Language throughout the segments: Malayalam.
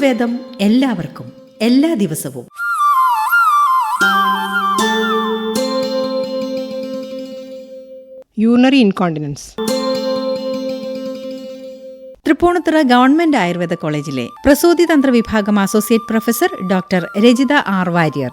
ആയുർവേദം എല്ലാവർക്കും എല്ലാ ദിവസവും. Urinary incontinence Thrippunithura government Ayurveda കോളേജിലെ പ്രസൂതി തന്ത്ര വിഭാഗം associate professor doctor Rajitha R Warrier.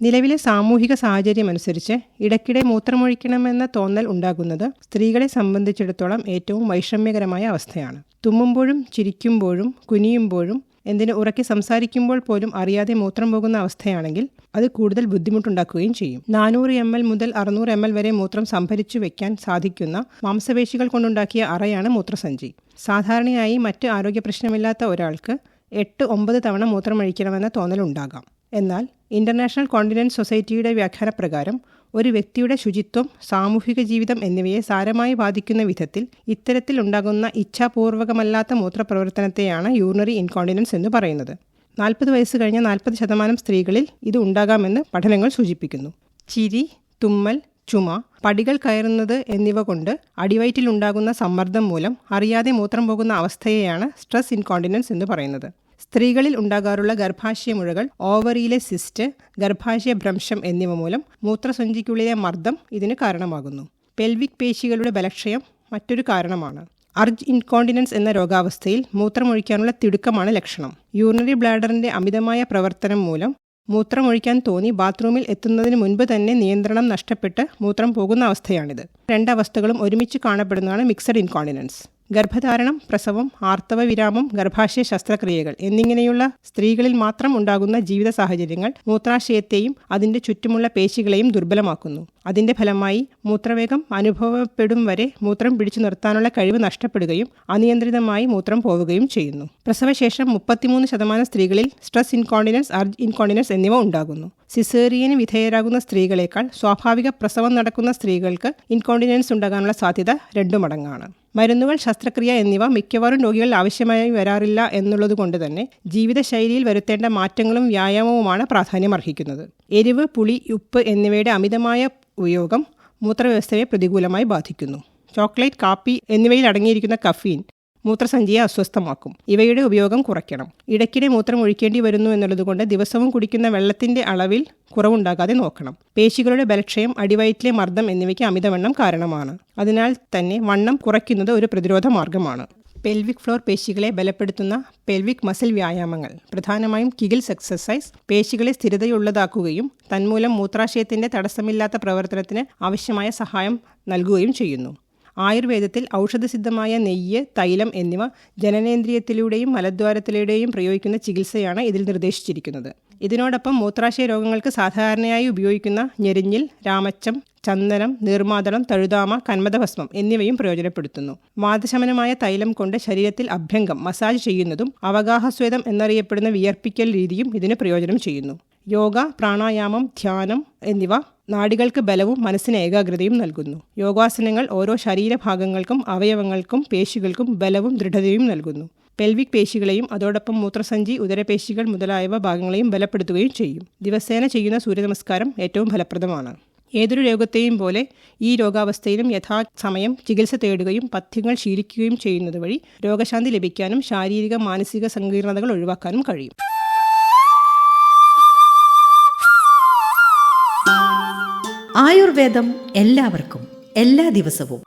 നിലവിലെ സാമൂഹിക സാഹചര്യം സാഹചര്യമനുസരിച്ച് ഇടയ്ക്കിടെ മൂത്രമൊഴിക്കണമെന്ന തോന്നൽ ഉണ്ടാകുന്നത് സ്ത്രീകളെ സംബന്ധിച്ചിടത്തോളം ഏറ്റവും വൈഷമ്യകരമായ അവസ്ഥയാണ്. തുമ്മുമ്പോഴും ചിരിക്കുമ്പോഴും കുനിയുമ്പോഴും എന്തിന് ഉറക്കി സംസാരിക്കുമ്പോൾ പോലും അറിയാതെ മൂത്രം പോകുന്ന അവസ്ഥയാണെങ്കിൽ അത് കൂടുതൽ ബുദ്ധിമുട്ടുണ്ടാക്കുകയും ചെയ്യും. നാനൂറ് എം എൽ മുതൽ അറുന്നൂറ് എം എൽ വരെ മൂത്രം സംഭരിച്ചു വെക്കാൻ സാധിക്കുന്ന മാംസപേശികൾ കൊണ്ടുണ്ടാക്കിയ അറയാണ് മൂത്രസഞ്ചി. സാധാരണയായി മറ്റ് ആരോഗ്യ പ്രശ്നമില്ലാത്ത ഒരാൾക്ക് എട്ട് ഒമ്പത് തവണ മൂത്രമൊഴിക്കണമെന്ന തോന്നലുണ്ടാകാം എന്നാൽ ഇന്റർനാഷണൽ കോണ്ടിനൻസ് സൊസൈറ്റിയുടെ വ്യാഖ്യാനപ്രകാരം ഒരു വ്യക്തിയുടെ ശുചിത്വം സാമൂഹിക ജീവിതം എന്നിവയെ സാരമായി ബാധിക്കുന്ന വിധത്തിൽ ഇത്തരത്തിൽ ഉണ്ടാകുന്ന ഇച്ഛാപൂർവകമല്ലാത്ത മൂത്രപ്രവർത്തനത്തെയാണ് യൂറിനറി ഇൻകോണ്ടിനൻസ് എന്ന് പറയുന്നത്. നാൽപ്പത് വയസ്സ് കഴിഞ്ഞ നാൽപ്പത് ശതമാനം സ്ത്രീകളിൽ ഇത് ഉണ്ടാകാമെന്ന് പഠനങ്ങൾ സൂചിപ്പിക്കുന്നു. ചിരി തുമ്മൽ ചുമ പടികൾ കയറുന്നത് എന്നിവ കൊണ്ട് അടിവയറ്റിലുണ്ടാകുന്ന സമ്മർദ്ദം മൂലം അറിയാതെ മൂത്രം പോകുന്ന അവസ്ഥയെയാണ് സ്ട്രെസ് ഇൻകോണ്ടിനൻസ് എന്ന് പറയുന്നത്. സ്ത്രീകളിൽ ഉണ്ടാകാറുള്ള ഗർഭാശയ മുഴകൾ ഓവറിയിലെ സിസ്റ്റ് ഗർഭാശയ ഭ്രംശം എന്നിവ മൂലം മൂത്രസഞ്ചിക്കുള്ളിലെ മർദ്ദം ഇതിന് കാരണമാകുന്നു. പെൽവിക് പേശികളുടെ ബലക്ഷയം മറ്റൊരു കാരണമാണ്. അർജ് ഇൻകോണ്ടിനൻസ് എന്ന രോഗാവസ്ഥയിൽ മൂത്രമൊഴിക്കാനുള്ള തിടുക്കമാണ് ലക്ഷണം. യൂറിനറി ബ്ലാഡറിന്റെ അമിതമായ പ്രവർത്തനം മൂലം മൂത്രമൊഴിക്കാൻ തോന്നി ബാത്റൂമിൽ എത്തുന്നതിന് മുൻപ് തന്നെ നിയന്ത്രണം നഷ്ടപ്പെട്ട് മൂത്രം പോകുന്ന അവസ്ഥയാണിത്. രണ്ടവസ്ഥകളും ഒരുമിച്ച് കാണപ്പെടുന്നതാണ് മിക്സഡ് ഇൻകോണ്ടിനൻസ്. ഗർഭധാരണം പ്രസവം ആർത്തവ വിരാമം ഗർഭാശയ ശസ്ത്രക്രിയകൾ എന്നിങ്ങനെയുള്ള സ്ത്രീകളിൽ മാത്രം ഉണ്ടാകുന്ന ജീവിത സാഹചര്യങ്ങൾ മൂത്രാശയത്തെയും അതിന്റെ ചുറ്റുമുള്ള പേശികളെയും ദുർബലമാക്കുന്നു. അതിന്റെ ഫലമായി മൂത്രവേഗം അനുഭവപ്പെടും വരെ മൂത്രം പിടിച്ചു നിർത്താനുള്ള കഴിവ് നഷ്ടപ്പെടുകയും അനിയന്ത്രിതമായി മൂത്രം പോവുകയും ചെയ്യുന്നു. പ്രസവശേഷം മുപ്പത്തിമൂന്ന് ശതമാനം സ്ത്രീകളിൽ സ്ട്രെസ് ഇൻകോണ്ടിനൻസ് അർജ് ഇൻകോണ്ടിനൻസ് എന്നിവ ഉണ്ടാകുന്നു. സിസേറിയന് വിധേയരാകുന്ന സ്ത്രീകളെക്കാൾ സ്വാഭാവിക പ്രസവം നടക്കുന്ന സ്ത്രീകൾക്ക് ഇൻകോണ്ടിനൻസ് ഉണ്ടാകാനുള്ള സാധ്യത രണ്ടു മടങ്ങാണ്. മരുന്നുകൾ ശസ്ത്രക്രിയ എന്നിവ മിക്കവാറും രോഗികൾ ആവശ്യമായി വരാറില്ല എന്നുള്ളതുകൊണ്ട് തന്നെ ജീവിതശൈലിയിൽ വരുത്തേണ്ട മാറ്റങ്ങളും വ്യായാമവുമാണ് പ്രാധാന്യം അർഹിക്കുന്നത് എരിവ് പുളി ഉപ്പ് എന്നിവയുടെ അമിതമായ ഉപയോഗം മൂത്രവ്യവസ്ഥയെ പ്രതികൂലമായി ബാധിക്കുന്നു. ചോക്ലേറ്റ് കാപ്പി എന്നിവയിൽ അടങ്ങിയിരിക്കുന്ന കഫീൻ മൂത്രസഞ്ചിയെ അസ്വസ്ഥമാക്കും. ഇവയുടെ ഉപയോഗം കുറയ്ക്കണം. ഇടയ്ക്കിടെ മൂത്രം ഒഴിക്കേണ്ടി വരുന്നു എന്നുള്ളതുകൊണ്ട് ദിവസവും കുടിക്കുന്ന വെള്ളത്തിന്റെ അളവിൽ കുറവുണ്ടാകാതെ നോക്കണം. പേശികളുടെ ബലക്ഷയം അടിവയറ്റിലെ മർദ്ദം എന്നിവയ്ക്ക് അമിതവണ്ണം കാരണമാണ്. അതിനാൽ തന്നെ വണ്ണം കുറയ്ക്കുന്നത് ഒരു പ്രതിരോധ മാർഗമാണ്. പെൽവിക് ഫ്ലോർ പേശികളെ ബലപ്പെടുത്തുന്ന പെൽവിക് മസിൽ വ്യായാമങ്ങൾ. പ്രധാനമായും കിഗിൽസ് എക്സസൈസ് പേശികളെ സ്ഥിരതയുള്ളതാക്കുകയും തന്മൂലം മൂത്രാശയത്തിന്റെ തടസ്സമില്ലാത്ത പ്രവർത്തനത്തിന് ആവശ്യമായ സഹായം നൽകുകയും ചെയ്യുന്നു. ആയുർവേദത്തിൽ ഔഷധസിദ്ധമായ നെയ്യ് തൈലം എന്നിവ ജനനേന്ദ്രിയത്തിലൂടെയും മലദ്വാരത്തിലൂടെയും പ്രയോഗിക്കുന്ന ചികിത്സയാണ് ഇതിൽ നിർദ്ദേശിച്ചിരിക്കുന്നത്. ഇതിനോടൊപ്പം മൂത്രാശയ രോഗങ്ങൾക്ക് സാധാരണയായി ഉപയോഗിക്കുന്ന ഞെരിഞ്ഞിൽ രാമച്ചം ചന്ദനം നീർമാതളം തഴുതാമ കന്മദഭസ്മം എന്നിവയും പ്രയോജനപ്പെടുത്തുന്നു. വാദശമനമായ തൈലം കൊണ്ട് ശരീരത്തിൽ അഭ്യംഗം മസാജ് ചെയ്യുന്നതും അവഗാഹസ്വേദം എന്നറിയപ്പെടുന്ന വിയർപ്പിക്കൽ രീതിയും ഇതിന് പ്രയോജനം ചെയ്യുന്നു. യോഗ പ്രാണായാമം ധ്യാനം എന്നിവ നാടികൾക്ക് ബലവും മനസ്സിന് ഏകാഗ്രതയും നൽകുന്നു. യോഗാസനങ്ങൾ ഓരോ ശരീരഭാഗങ്ങൾക്കും അവയവങ്ങൾക്കും പേശികൾക്കും ബലവും ദൃഢതയും നൽകുന്നു. പെൽവിക് പേശികളെയും അതോടൊപ്പം മൂത്രസഞ്ചി ഉദരപേശികൾ മുതലായവ ഭാഗങ്ങളെയും ബലപ്പെടുത്തുകയും ചെയ്യും. ദിവസേന ചെയ്യുന്ന സൂര്യനമസ്കാരം ഏറ്റവും ഫലപ്രദമാണ്. ഏതൊരു രോഗത്തെയും പോലെ ഈ രോഗാവസ്ഥയിലും യഥാസമയം ചികിത്സ തേടുകയും പഥ്യങ്ങൾ ശീലിക്കുകയും ചെയ്യുന്നത് വഴി രോഗശാന്തി ലഭിക്കാനും ശാരീരിക മാനസിക സങ്കീർണതകൾ ഒഴിവാക്കാനും കഴിയും. ആയുർവേദം എല്ലാവർക്കും എല്ലാ ദിവസവും.